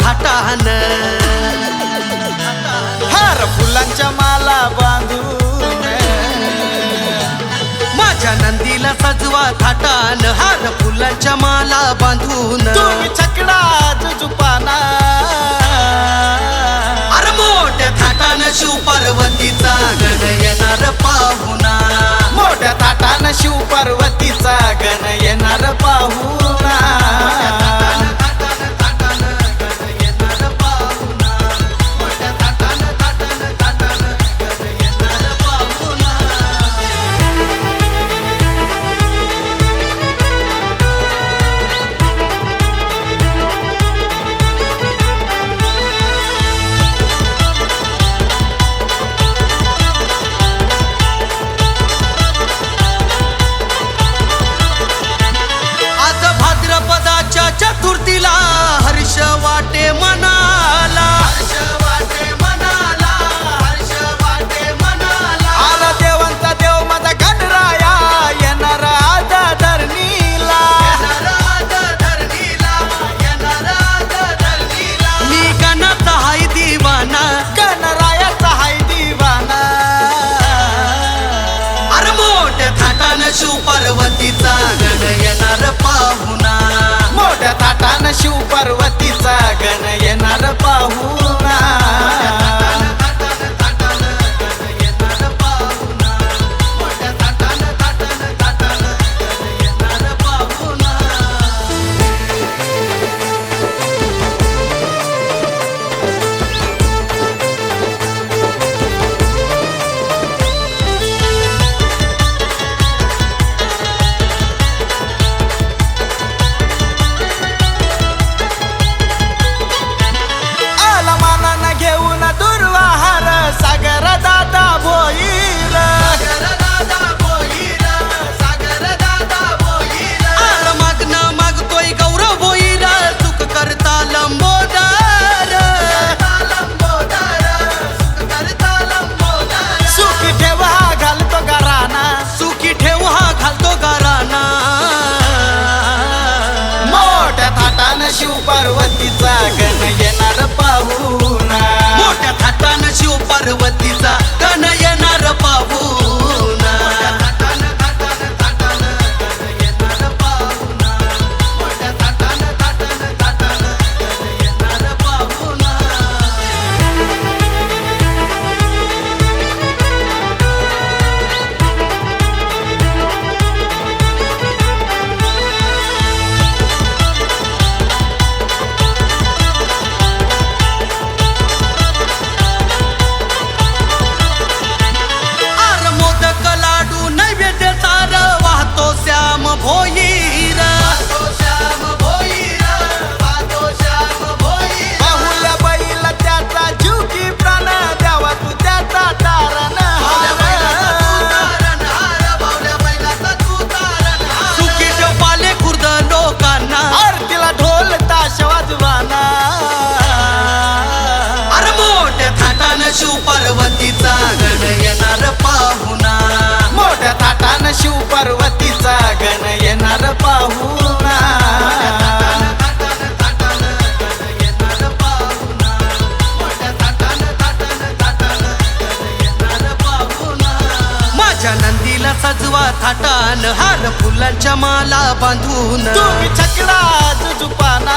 थाटान. हार फुलांच्या माला बांधून. माझ्या नंदीला सजवा थाटान. हार फुलांच्या माला बांधून. चकडा चुपाना अर मोठ्या थाटान शिव पार्वतीचा गण येणार पाहुणा. मोठ्या थाटान शिव पार्वतीचा गण येणार पाहुणा. शिव पार्वतीचा गण येणार पाहुणा. मोठ्या ताटानं शिव पार्वती शिव पार्वतीचा गण येणार पाहुणा मोठ्या थाटानं शिव पार्वतीचा गण येणार पाहुणा सजवा थाटान हार फुलांच्या माला बांधून. तुम्ही छकडा जुजुपाना